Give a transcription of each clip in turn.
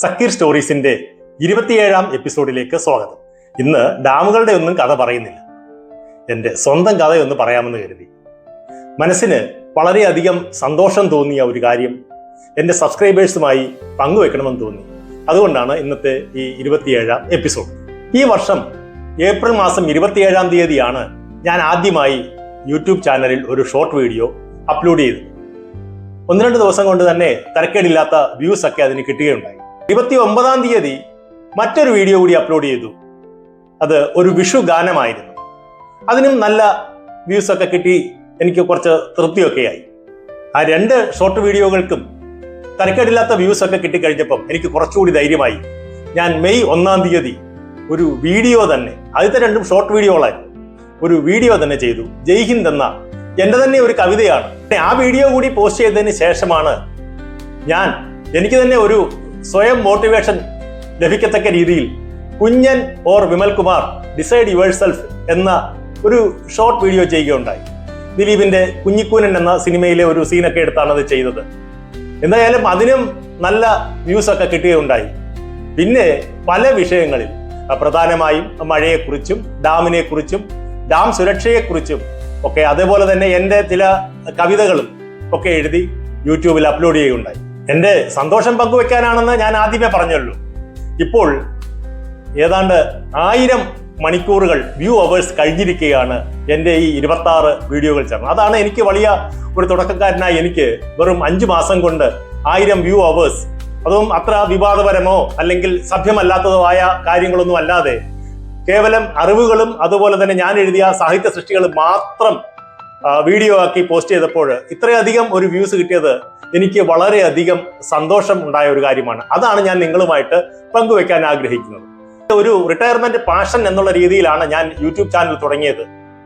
സക്കീർ സ്റ്റോറീസിന്റെ ഇരുപത്തിയേഴാം എപ്പിസോഡിലേക്ക് സ്വാഗതം. ഇന്ന് ഡാമുകളുടെ ഒന്നും കഥ പറയുന്നില്ല. എന്റെ സ്വന്തം കഥയൊന്ന് പറയാമെന്ന് കരുതി. മനസ്സിന് വളരെയധികം സന്തോഷം തോന്നിയ ഒരു കാര്യം എന്റെ സബ്സ്ക്രൈബേഴ്സുമായി പങ്കുവെക്കണമെന്ന് തോന്നി. അതുകൊണ്ടാണ് ഇന്നത്തെ ഈ ഇരുപത്തിയേഴാം എപ്പിസോഡ്. ഈ വർഷം ഏപ്രിൽ മാസം ഇരുപത്തിയേഴാം തീയതിയാണ് ഞാൻ ആദ്യമായി യൂട്യൂബ് ചാനലിൽ ഒരു ഷോർട്ട് വീഡിയോ അപ്ലോഡ് ചെയ്തത്. ഒന്ന് രണ്ട് ദിവസം കൊണ്ട് തന്നെ തരക്കേടില്ലാത്ത വ്യൂസ് ഒക്കെ അതിന് കിട്ടുകയുണ്ടായി. ഇരുപത്തി ഒമ്പതാം തീയതി മറ്റൊരു വീഡിയോ കൂടി അപ്ലോഡ് ചെയ്തു. അത് ഒരു വിഷു ഗാനമായിരുന്നു. അതിനും നല്ല വ്യൂസ് ഒക്കെ കിട്ടി. എനിക്ക് കുറച്ച് തൃപ്തിയൊക്കെയായി ആ രണ്ട് ഷോർട്ട് വീഡിയോകൾക്കും തരക്കേടില്ലാത്ത വ്യൂസ് ഒക്കെ കിട്ടിക്കഴിഞ്ഞപ്പം എനിക്ക് കുറച്ചുകൂടി ധൈര്യമായി. ഞാൻ മെയ് ഒന്നാം തീയതി ഒരു വീഡിയോ തന്നെ ആദ്യത്തെ രണ്ടും ഷോർട്ട് വീഡിയോകളായിരുന്നു ഒരു വീഡിയോ തന്നെ ചെയ്തു. ജയ് ഹിന്ദ് എന്ന എന്റെ തന്നെ ഒരു കവിതയാണ്. ആ വീഡിയോ കൂടി പോസ്റ്റ് ചെയ്തതിന് ശേഷമാണ് ഞാൻ എനിക്ക് തന്നെ ഒരു സ്വയം മോട്ടിവേഷൻ ലഭിക്കത്തക്ക രീതിയിൽ Kunjan or Vimalkumar decide yourself എന്ന ഒരു ഷോർട്ട് വീഡിയോ ചെയ്യുകയുണ്ടായി. ദിലീപിന്റെ കുഞ്ഞിക്കൂനൻ എന്ന സിനിമയിലെ ഒരു സീനൊക്കെ എടുത്താണ് അത് ചെയ്തത്. എന്തായാലും അതിനും നല്ല വ്യൂസ് ഒക്കെ കിട്ടുകയുണ്ടായി. പിന്നെ പല വിഷയങ്ങളിൽ പ്രധാനമായും മഴയെക്കുറിച്ചും ഡാമിനെ കുറിച്ചും ഡാം സുരക്ഷയെക്കുറിച്ചും ഒക്കെ അതേപോലെ തന്നെ എന്റെ ചില കവിതകളും ഒക്കെ എഴുതി യൂട്യൂബിൽ അപ്ലോഡ് ചെയ്യുകയുണ്ടായി. എന്റെ സന്തോഷം പങ്കുവെക്കാനാണെന്ന് ഞാൻ ആദ്യമേ പറഞ്ഞുള്ളൂ. ഇപ്പോൾ ഏതാണ്ട് ആയിരം മണിക്കൂറുകൾ വ്യൂ അവേഴ്സ് കഴിഞ്ഞിരിക്കുകയാണ് എന്റെ ഈ ഇരുപത്തി ആറ് വീഡിയോകൾ ചേർന്ന്. അതാണ് എനിക്ക് വലിയ ഒരു തുടക്കക്കാരനായി എനിക്ക് വെറും അഞ്ച് മാസം കൊണ്ട് ആയിരം വ്യൂ അവേഴ്സ് അതും അത്ര വിവാദപരമോ അല്ലെങ്കിൽ സഭ്യമല്ലാത്തതോ ആയ കാര്യങ്ങളൊന്നും അല്ലാതെ കേവലം അറിവുകളും അതുപോലെ തന്നെ ഞാൻ എഴുതിയ സാഹിത്യ സൃഷ്ടികളും മാത്രം വീഡിയോ ആക്കി പോസ്റ്റ് ചെയ്തപ്പോൾ ഇത്രയധികം ഒരു വ്യൂസ് കിട്ടിയത് എനിക്ക് വളരെയധികം സന്തോഷം ഉണ്ടായ ഒരു കാര്യമാണ്. അതാണ് ഞാൻ നിങ്ങളുമായിട്ട് പങ്കുവെക്കാൻ ആഗ്രഹിക്കുന്നത്. ഒരു റിട്ടയർമെന്റ് പാഷൻ എന്നുള്ള രീതിയിലാണ് ഞാൻ യൂട്യൂബ് ചാനൽ തുടങ്ങിയത്.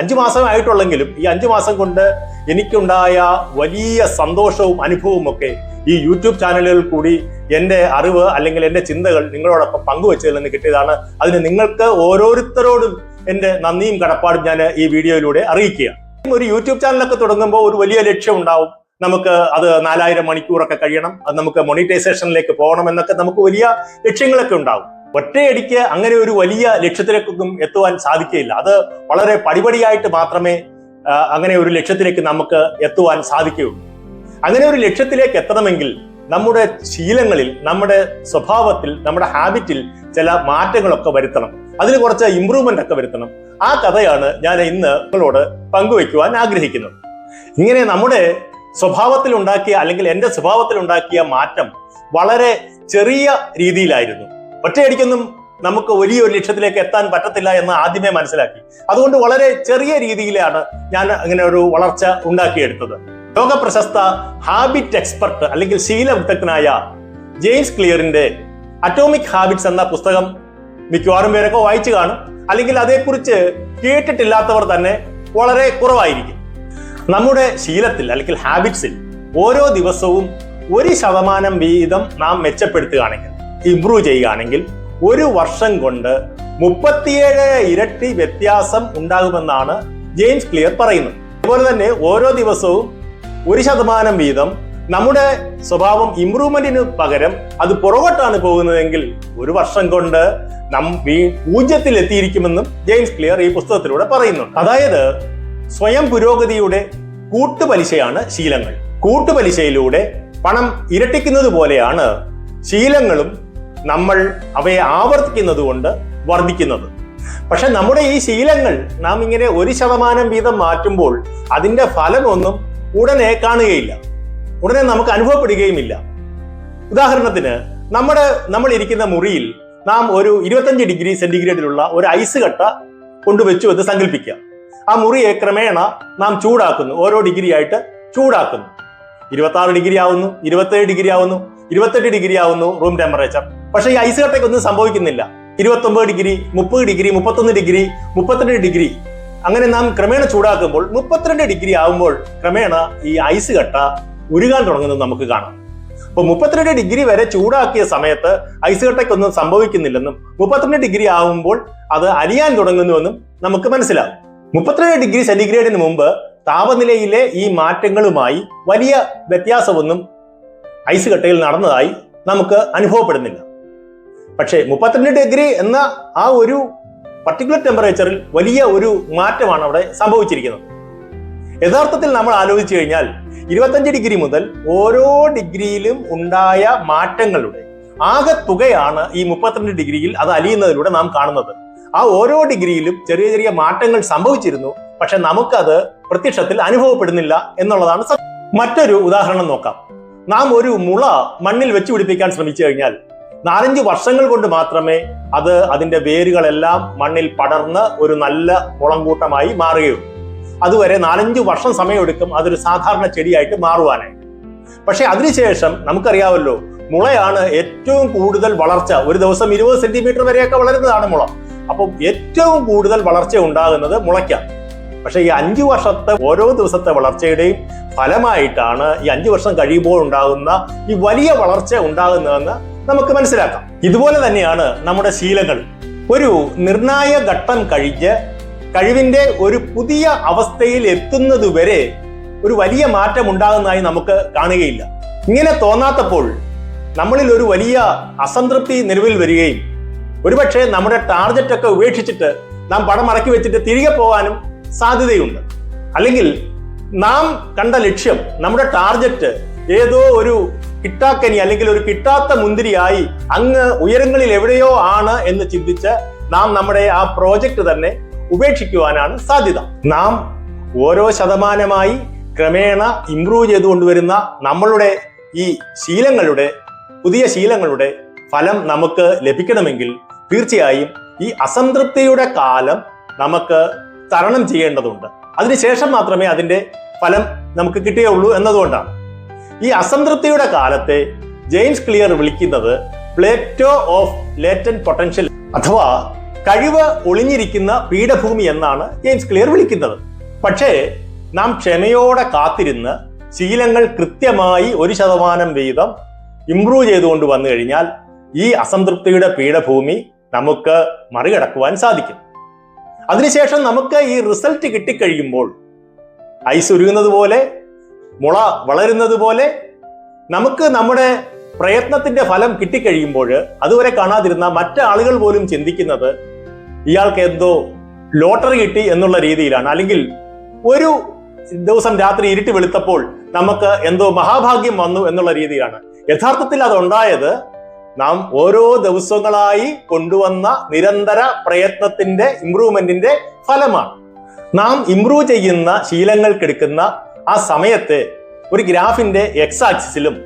അഞ്ചു മാസമായിട്ടുള്ളെങ്കിലും ഈ അഞ്ചു മാസം കൊണ്ട് എനിക്കുണ്ടായ വലിയ സന്തോഷവും അനുഭവവും ഒക്കെ ഈ യൂട്യൂബ് ചാനലുകളിൽ കൂടി എന്റെ അറിവ് അല്ലെങ്കിൽ എന്റെ ചിന്തകൾ നിങ്ങളോടൊപ്പം പങ്കുവച്ചതിൽ നിന്ന് കിട്ടിയതാണ്. അതിന് നിങ്ങൾക്ക് ഓരോരുത്തരോടും എന്റെ നന്ദിയും കടപ്പാടും ഞാൻ ഈ വീഡിയോയിലൂടെ അറിയിക്കുകയാണ്. ഒരു യൂട്യൂബ് ചാനലൊക്കെ തുടങ്ങുമ്പോൾ ഒരു വലിയ ലക്ഷ്യം ഉണ്ടാവും. നമുക്ക് അത് നാലായിരം മണിക്കൂറൊക്കെ കഴിയണം. അത് നമുക്ക് മോണിറ്റൈസേഷനിലേക്ക് പോകണം എന്നൊക്കെ നമുക്ക് വലിയ ലക്ഷ്യങ്ങളൊക്കെ ഉണ്ടാവും. ഒറ്റയടിക്ക് അങ്ങനെ ഒരു വലിയ ലക്ഷ്യത്തിലേക്കൊന്നും എത്തുവാൻ സാധിക്കുകയില്ല. അത് വളരെ പടിപടിയായിട്ട് മാത്രമേ അങ്ങനെ ഒരു ലക്ഷ്യത്തിലേക്ക് നമുക്ക് എത്തുവാൻ സാധിക്കുകയുള്ളൂ. അങ്ങനെ ഒരു ലക്ഷ്യത്തിലേക്ക് എത്തണമെങ്കിൽ നമ്മുടെ ശീലങ്ങളിൽ നമ്മുടെ സ്വഭാവത്തിൽ നമ്മുടെ ഹാബിറ്റിൽ ചില മാറ്റങ്ങളൊക്കെ വരുത്തണം. അതിന് കുറച്ച് ഇമ്പ്രൂവ്മെന്റ് ഒക്കെ വരുത്തണം. ആ കഥയാണ് ഞാൻ ഇന്ന് നിങ്ങളോട് പങ്കുവയ്ക്കുവാൻ ആഗ്രഹിക്കുന്നത് ഇങ്ങനെ നമ്മുടെ സ്വഭാവത്തിൽ ഉണ്ടാക്കിയ അല്ലെങ്കിൽ എന്റെ സ്വഭാവത്തിൽ ഉണ്ടാക്കിയ മാറ്റം വളരെ ചെറിയ രീതിയിലായിരുന്നു. ഒറ്റയടിക്കൊന്നും നമുക്ക് വലിയൊരു ലക്ഷ്യത്തിലേക്ക് എത്താൻ പറ്റത്തില്ല എന്ന് ആദ്യമേ മനസ്സിലാക്കി. അതുകൊണ്ട് വളരെ ചെറിയ രീതിയിലാണ് ഞാൻ അങ്ങനെ ഒരു വളർച്ച ഉണ്ടാക്കിയെടുത്തത്. ലോക പ്രശസ്ത ഹാബിറ്റ് എക്സ്പെർട്ട് അല്ലെങ്കിൽ ശീലവിദഗ്ധനായ ജെയിംസ് ക്ലിയറിന്റെ അറ്റോമിക് ഹാബിറ്റ്സ് എന്ന പുസ്തകം മിക്കവാറും പേരൊക്കെ വായിച്ചു കാണും. അല്ലെങ്കിൽ അതേക്കുറിച്ച് കേട്ടിട്ടില്ലാത്തവർ തന്നെ വളരെ കുറവായിരിക്കും. നമ്മുടെ ശീലത്തിൽ അല്ലെങ്കിൽ ഹാബിറ്റ്സിൽ ഓരോ ദിവസവും ഒരു ശതമാനം വീതം നാം മെച്ചപ്പെടുത്തുകയാണെങ്കിൽ ഇംപ്രൂവ് ചെയ്യുകയാണെങ്കിൽ ഒരു വർഷം കൊണ്ട് മുപ്പത്തിയേഴ് ഇരട്ടി വ്യത്യാസം ഉണ്ടാകുമെന്നാണ് ജെയിംസ് ക്ലിയർ പറയുന്നത്. അതുപോലെ തന്നെ ഓരോ ദിവസവും ഒരു ശതമാനം വീതം നമ്മുടെ സ്വഭാവം ഇമ്പ്രൂവ്മെന്റിന് പകരം അത് പുറകോട്ടാണ് പോകുന്നതെങ്കിൽ ഒരു വർഷം കൊണ്ട് നം വീ- പൂജ്യത്തിൽ എത്തിയിരിക്കുമെന്നും ജെയിംസ് ക്ലിയർ ഈ പുസ്തകത്തിലൂടെ പറയുന്നുണ്ട്. അതായത് സ്വയം പുരോഗതിയുടെ കൂട്ടുപലിശയാണ് ശീലങ്ങൾ. കൂട്ടുപലിശയിലൂടെ പണം ഇരട്ടിക്കുന്നത് പോലെയാണ് ശീലങ്ങളും നമ്മൾ അവയെ ആവർത്തിക്കുന്നത് കൊണ്ട് വർദ്ധിക്കുന്നത്. പക്ഷെ നമ്മുടെ ഈ ശീലങ്ങൾ നാം ഇങ്ങനെ ഒരു ശതമാനം വീതം മാറ്റുമ്പോൾ അതിന്റെ ഫലമൊന്നും ഉടനെ കാണുകയില്ല. ഉടനെ നമുക്ക് അനുഭവപ്പെടുകയുമില്ല. ഉദാഹരണത്തിന് നമ്മുടെ നമ്മൾ ഇരിക്കുന്ന മുറിയിൽ നാം ഒരു ഇരുപത്തഞ്ച് ഡിഗ്രി സെന്റിഗ്രേഡിലുള്ള ഒരു ഐസ് കട്ട കൊണ്ടുവച്ചു എന്ന് സങ്കല്പിക്കാം ആ മുറിയെ ക്രമേണ നാം ചൂടാക്കുന്നു ഓരോ ഡിഗ്രി ആയിട്ട് ചൂടാക്കുന്നു. ഇരുപത്തി ആറ് ഡിഗ്രി ആവുന്നു ഇരുപത്തേഴ് ഡിഗ്രി ആവുന്നു ഇരുപത്തെട്ട് ഡിഗ്രി ആവുന്നു റൂം ടെമ്പറേച്ചർ. പക്ഷേ ഈ ഐസ് കട്ടയ്ക്ക് ഒന്നും സംഭവിക്കുന്നില്ല. ഇരുപത്തൊമ്പത് ഡിഗ്രി മുപ്പത് ഡിഗ്രി മുപ്പത്തൊന്ന് ഡിഗ്രി മുപ്പത്തിരണ്ട് ഡിഗ്രി. അങ്ങനെ നാം ക്രമേണ ചൂടാക്കുമ്പോൾ മുപ്പത്തിരണ്ട് ഡിഗ്രി ആവുമ്പോൾ ക്രമേണ ഈ ഐസ് കട്ട ഉരുകാൻ തുടങ്ങുന്നത് നമുക്ക് കാണാം. അപ്പൊ മുപ്പത്തിരണ്ട് ഡിഗ്രി വരെ ചൂടാക്കിയ സമയത്ത് ഐസ് കട്ടയ്ക്കൊന്നും സംഭവിക്കുന്നില്ലെന്നും മുപ്പത്തിരണ്ട് ഡിഗ്രി ആവുമ്പോൾ അത് അലിയാൻ തുടങ്ങുന്നുവെന്നും നമുക്ക് മനസ്സിലാവും. മുപ്പത്തിരണ്ട് ഡിഗ്രി സെന്റിഗ്രേഡിന് മുമ്പ് താപനിലയിലെ ഈ മാറ്റങ്ങളുമായി വലിയ വ്യത്യാസമൊന്നും ഐസ് കട്ടയിൽ നടന്നതായി നമുക്ക് അനുഭവപ്പെടുന്നില്ല. പക്ഷേ മുപ്പത്തിരണ്ട് ഡിഗ്രി എന്ന ആ ഒരു പർട്ടിക്കുലർ ടെമ്പറേച്ചറിൽ വലിയ ഒരു മാറ്റമാണ് അവിടെ സംഭവിച്ചിരിക്കുന്നത്. യഥാർത്ഥത്തിൽ നമ്മൾ ആലോചിച്ചു കഴിഞ്ഞാൽ ഇരുപത്തഞ്ച് ഡിഗ്രി മുതൽ ഓരോ ഡിഗ്രിയിലും ഉണ്ടായ മാറ്റങ്ങളുടെ ആകെ തുകയാണ് ഈ മുപ്പത്തിരണ്ട് ഡിഗ്രിയിൽ അത് അലിയുന്നതിലൂടെ നാം കാണുന്നത്. ആ ഓരോ ഡിഗ്രിയിലും ചെറിയ ചെറിയ മാറ്റങ്ങൾ സംഭവിച്ചിരുന്നു പക്ഷെ നമുക്കത് പ്രത്യക്ഷത്തിൽ അനുഭവപ്പെടുന്നില്ല എന്നുള്ളതാണ്. മറ്റൊരു ഉദാഹരണം നോക്കാം. നാം ഒരു മുള മണ്ണിൽ വെച്ച് പിടിപ്പിക്കാൻ ശ്രമിച്ചു കഴിഞ്ഞാൽ നാലഞ്ച് വർഷങ്ങൾ കൊണ്ട് മാത്രമേ അത് അതിന്റെ വേരുകളെല്ലാം മണ്ണിൽ പടർന്ന് ഒരു നല്ല മുളങ്കൂട്ടമായി മാറുകയുള്ളൂ. അതുവരെ നാലഞ്ച് വർഷം സമയമെടുക്കും അതൊരു സാധാരണ ചെടിയായിട്ട് മാറുവാനായിട്ട് പക്ഷെ അതിനുശേഷം നമുക്കറിയാമല്ലോ മുളയാണ് ഏറ്റവും കൂടുതൽ വളർച്ച. ഒരു ദിവസം ഇരുപത് സെന്റിമീറ്റർ വരെയൊക്കെ വളരുന്നതാണ് മുള. അപ്പം ഏറ്റവും കൂടുതൽ വളർച്ച ഉണ്ടാകുന്നത് മുളയ്ക്കാണ്. പക്ഷേ ഈ അഞ്ചു വർഷത്തെ ഓരോ ദിവസത്തെ വളർച്ചയുടെയും ഫലമായിട്ടാണ് ഈ അഞ്ചു വർഷം കഴിയുമ്പോൾ ഉണ്ടാകുന്ന ഈ വലിയ വളർച്ച ഉണ്ടാകുന്നതെന്ന് നമുക്ക് മനസ്സിലാക്കാം. ഇതുപോലെ തന്നെയാണ് നമ്മുടെ ശീലങ്ങൾ. ഒരു നിർണായ ഘട്ടം കഴിഞ്ഞ് കഴിവിന്റെ ഒരു പുതിയ അവസ്ഥയിൽ എത്തുന്നത് വരെ ഒരു വലിയ മാറ്റം ഉണ്ടാകുന്നതായി നമുക്ക് കാണുകയില്ല. ഇങ്ങനെ തോന്നാത്തപ്പോൾ നമ്മളിൽ ഒരു വലിയ അസംതൃപ്തി നിലവിൽ വരികയും ഒരുപക്ഷെ നമ്മുടെ ടാർഗറ്റ് ഒക്കെ ഉപേക്ഷിച്ചിട്ട് നാം പണം മടക്കി വെച്ചിട്ട് തിരികെ പോകാനും സാധ്യതയുണ്ട്. അല്ലെങ്കിൽ നാം കണ്ട ലക്ഷ്യം നമ്മുടെ ടാർഗറ്റ് ഏതോ ഒരു കിട്ടാക്കനി അല്ലെങ്കിൽ ഒരു കിട്ടാത്ത മുന്തിരിയായി അങ്ങ് ഉയരങ്ങളിൽ എവിടെയോ ആണ് എന്ന് ചിന്തിച്ച് നാം നമ്മുടെ ആ പ്രോജക്റ്റ് തന്നെ ഉപേക്ഷിക്കുവാനാണ് സാധ്യത. നാം ഓരോ ശതമാനമായി ക്രമേണ ഇംപ്രൂവ് ചെയ്തുകൊണ്ടുവരുന്ന നമ്മളുടെ ഈ ശീലങ്ങളുടെ പുതിയ ശീലങ്ങളുടെ ഫലം നമുക്ക് ലഭിക്കണമെങ്കിൽ തീർച്ചയായും ഈ അസംതൃപ്തിയുടെ കാലം നമുക്ക് തരണം ചെയ്യേണ്ടതുണ്ട്. അതിനുശേഷം മാത്രമേ അതിന്റെ ഫലം നമുക്ക് കിട്ടുകയുള്ളൂ എന്നതുകൊണ്ടാണ്. ഈ അസംതൃപ്തിയുടെ കാലത്തെ ജെയിംസ് ക്ലിയർ വിളിക്കുന്നത് പ്ലേറ്റോ ഓഫ് ലേറ്റൻ പൊട്ടൻഷ്യൽ അഥവാ കഴിവ് ഒളിഞ്ഞിരിക്കുന്ന പീഠഭൂമി എന്നാണ് ജെയിംസ് ക്ലിയർ വിളിക്കുന്നത്. പക്ഷേ നാം ക്ഷമയോടെ കാത്തിരുന്ന് ശീലങ്ങൾ കൃത്യമായി ഒരു ശതമാനം വീതം ഇംപ്രൂവ് ചെയ്തുകൊണ്ട് വന്നു കഴിഞ്ഞാൽ ഈ അസംതൃപ്തിയുടെ പീഠഭൂമി നമുക്ക് മറികടക്കുവാൻ സാധിക്കും. അതിനുശേഷം നമുക്ക് ഈ റിസൾട്ട് കിട്ടിക്കഴിയുമ്പോൾ ഐസ് ഉരുകുന്നത് പോലെ മുള വളരുന്നത് പോലെ നമുക്ക് നമ്മുടെ പ്രയത്നത്തിന്റെ ഫലം കിട്ടിക്കഴിയുമ്പോൾ അതുവരെ കാണാതിരുന്ന മറ്റാളുകൾ പോലും ചിന്തിക്കുന്നത് ഇയാൾക്ക് എന്തോ ലോട്ടറി കിട്ടി എന്നുള്ള രീതിയിലാണ്. അല്ലെങ്കിൽ ഒരു ദിവസം രാത്രി ഇരുട്ട് വെളുത്തപ്പോൾ നമുക്ക് എന്തോ മഹാഭാഗ്യം വന്നു എന്നുള്ള രീതിയിലാണ്. യഥാർത്ഥത്തിൽ അതുണ്ടായത് നാം ഓരോ ദിവസങ്ങളായി കൊണ്ടുവന്ന നിരന്തര പ്രയത്നത്തിന്റെ ഇംപ്രൂവ്മെന്റിന്റെ ഫലമാണ്. നാം ഇംപ്രൂവ് ചെയ്യുന്ന ശീലങ്ങൾക്കെടുക്കുന്ന ആ സമയത്തെ ഒരു ഗ്രാഫിന്റെ എക്സ് ആക്സിസിലും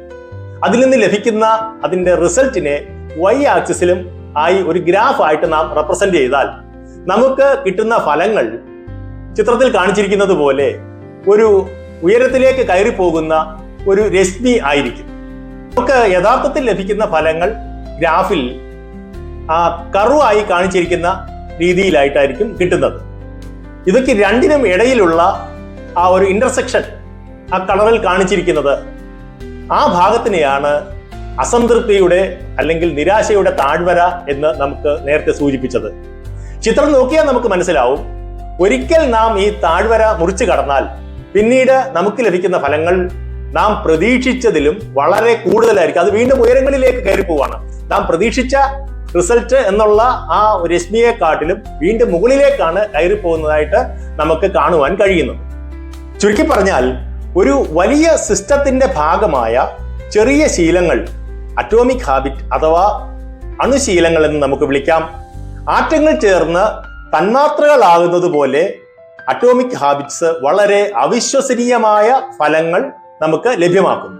അതിൽ നിന്ന് ലഭിക്കുന്ന അതിന്റെ റിസൾട്ടിനെ വൈ ആക്സിസിലും ആയി ഒരു ഗ്രാഫ് ആയിട്ട് നാം റെപ്രസെന്റ് ചെയ്താൽ നമുക്ക് കിട്ടുന്ന ഫലങ്ങൾ ചിത്രത്തിൽ കാണിച്ചിരിക്കുന്നത് പോലെ ഒരു ഉയരത്തിലേക്ക് കയറി പോകുന്ന ഒരു രശ്മി ആയിരിക്കും. നമുക്ക് യഥാർത്ഥത്തിൽ ലഭിക്കുന്ന ഫലങ്ങൾ ഗ്രാഫിൽ ആ കറുവായി കാണിച്ചിരിക്കുന്ന രീതിയിലായിട്ടായിരിക്കും കിട്ടുന്നത്. ഇതൊക്കെ രണ്ടിനും ഇടയിലുള്ള ആ ഒരു ഇന്റർസെക്ഷൻ ആ കളറിൽ കാണിച്ചിരിക്കുന്നത് ആ ഭാഗത്തിനെയാണ് അസംതൃപ്തിയുടെ അല്ലെങ്കിൽ നിരാശയുടെ താഴ്വര എന്ന് നമുക്ക് നേരത്തെ സൂചിപ്പിച്ചത്. ചിത്രം നോക്കിയാൽ നമുക്ക് മനസ്സിലാവും. ഒരിക്കൽ നാം ഈ താഴ്വര മുറിച്ചു കടന്നാൽ പിന്നീട് നമുക്ക് ലഭിക്കുന്ന ഫലങ്ങൾ നാം പ്രതീക്ഷിച്ചതിലും വളരെ കൂടുതലായിരിക്കും. അത് വീണ്ടും ഉയരങ്ങളിലേക്ക് കയറി പോവാണ്. നാം പ്രതീക്ഷിച്ച റിസൾട്ട് എന്നുള്ള ആ രശ്മിയെക്കാട്ടിലും വീണ്ടും മുകളിലേക്കാണ് കയറി പോകുന്നതായിട്ട് നമുക്ക് കാണുവാൻ കഴിയുന്നത്. ചുരുക്കി പറഞ്ഞാൽ ഒരു വലിയ സിസ്റ്റത്തിന്റെ ഭാഗമായ ചെറിയ ശീലങ്ങൾ അറ്റോമിക് ഹാബിറ്റ് അഥവാ അണുശീലങ്ങൾ എന്ന് നമുക്ക് വിളിക്കാം. ആറ്റങ്ങൾ ചേർന്ന് തന്മാത്രകളാകുന്നത് പോലെ അറ്റോമിക് ഹാബിറ്റ്സ് വളരെ അവിശ്വസനീയമായ ഫലങ്ങൾ നമുക്ക് ലഭ്യമാക്കുന്നു.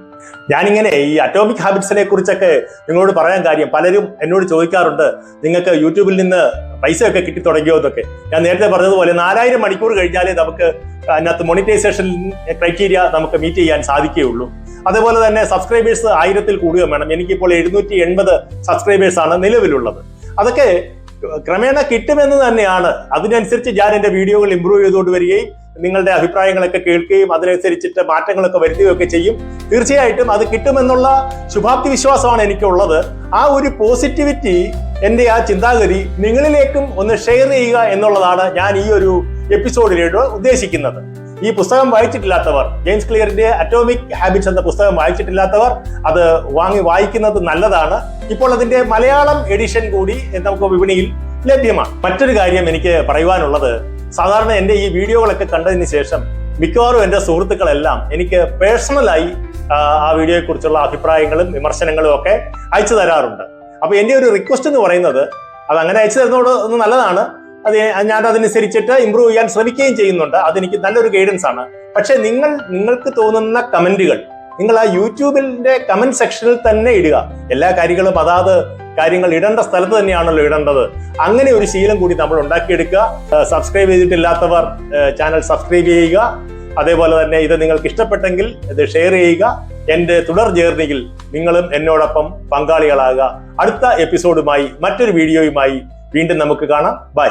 ഞാനിങ്ങനെ ഈ അറ്റോമിക് ഹാബിറ്റ്സിനെ കുറിച്ചൊക്കെ നിങ്ങളോട് പറയാൻ കാര്യം പലരും എന്നോട് ചോദിക്കാറുണ്ട്. നിങ്ങൾക്ക് യൂട്യൂബിൽ നിന്ന് പൈസയൊക്കെ കിട്ടി തുടങ്ങിയോ എന്നൊക്കെ. ഞാൻ നേരത്തെ പറഞ്ഞതുപോലെ നാലായിരം മണിക്കൂർ കഴിഞ്ഞാലേ നമുക്ക് അതിനകത്ത് മോണിറ്റൈസേഷൻ ക്രൈറ്റീരിയ നമുക്ക് മീറ്റ് ചെയ്യാൻ സാധിക്കുകയുള്ളൂ. അതേപോലെ തന്നെ സബ്സ്ക്രൈബേഴ്സ് ആയിരത്തിൽ കൂടുകയും വേണം. എനിക്കിപ്പോൾ എഴുന്നൂറ്റി എൺപത് സബ്സ്ക്രൈബേഴ്സ് ആണ് നിലവിലുള്ളത്. അതൊക്കെ ക്രമേണ കിട്ടുമെന്ന് തന്നെയാണ്. അതിനനുസരിച്ച് ഞാൻ എന്റെ വീഡിയോകൾ ഇമ്പ്രൂവ് ചെയ്തുകൊണ്ട് വരികയും നിങ്ങളുടെ അഭിപ്രായങ്ങളൊക്കെ കേൾക്കുകയും അതിനനുസരിച്ചിട്ട് മാറ്റങ്ങളൊക്കെ വരുത്തുകയൊക്കെ ചെയ്യും. തീർച്ചയായിട്ടും അത് കിട്ടുമെന്നുള്ള ശുഭാപ്തി വിശ്വാസമാണ് എനിക്കുള്ളത്. ആ ഒരു പോസിറ്റിവിറ്റി എന്റെ ആ ചിന്താഗതി നിങ്ങളിലേക്കും ഒന്ന് ഷെയർ ചെയ്യുക എന്നുള്ളതാണ് ഞാൻ ഈ ഒരു എപ്പിസോഡിലൂടെ ഉദ്ദേശിക്കുന്നത്. ഈ പുസ്തകം വായിച്ചിട്ടില്ലാത്തവർ ജെയിംസ് ക്ലിയറിന്റെ അറ്റോമിക് ഹാബിറ്റ്സ് എന്ന പുസ്തകം വായിച്ചിട്ടില്ലാത്തവർ അത് വാങ്ങി വായിക്കുന്നത് നല്ലതാണ്. ഇപ്പോൾ അതിന്റെ മലയാളം എഡിഷൻ കൂടി നമുക്ക് വിപണിയിൽ ലഭ്യമാണ്. മറ്റൊരു കാര്യം എനിക്ക് പറയുവാനുള്ളത് സാധാരണ എന്റെ ഈ വീഡിയോകളൊക്കെ കണ്ടതിന് ശേഷം മിക്കവാറും എന്റെ സുഹൃത്തുക്കളെല്ലാം എനിക്ക് പേഴ്സണലായി ആ വീഡിയോയെ കുറിച്ചുള്ള അഭിപ്രായങ്ങളും വിമർശനങ്ങളും ഒക്കെ അയച്ചു തരാറുണ്ട്. അപ്പൊ എന്റെ ഒരു റിക്വസ്റ്റ് എന്ന് പറയുന്നത് അത് അങ്ങനെ അയച്ചു തരുന്നതോട് നല്ലതാണ്. അത് ഞാൻ അതനുസരിച്ചിട്ട് ഇമ്പ്രൂവ് ചെയ്യാൻ ശ്രമിക്കുകയും ചെയ്യുന്നുണ്ട്. അതെനിക്ക് നല്ലൊരു ഗൈഡൻസ് ആണ്. പക്ഷെ നിങ്ങൾ നിങ്ങൾക്ക് തോന്നുന്ന കമന്റുകൾ നിങ്ങൾ ആ യൂട്യൂബിന്റെ കമന്റ് സെക്ഷനിൽ തന്നെ ഇടുക. എല്ലാ കാര്യങ്ങളും അതാത് കാര്യങ്ങൾ ഇടേണ്ട സ്ഥലത്ത് തന്നെയാണല്ലോ ഇടേണ്ടത്. അങ്ങനെ ഒരു ശീലം കൂടി നമ്മൾ ഉണ്ടാക്കിയെടുക്കുക. സബ്സ്ക്രൈബ് ചെയ്തിട്ടില്ലാത്തവർ ചാനൽ സബ്സ്ക്രൈബ് ചെയ്യുക. അതേപോലെ തന്നെ ഇത് നിങ്ങൾക്ക് ഇഷ്ടപ്പെട്ടെങ്കിൽ ഇത് ഷെയർ ചെയ്യുക. എന്റെ തുടർ ജേർണിയിൽ നിങ്ങളും എന്നോടൊപ്പം പങ്കാളികളാകുക. അടുത്ത എപ്പിസോഡുമായി മറ്റൊരു വീഡിയോയുമായി വീണ്ടും നമുക്ക് കാണാം. ബൈ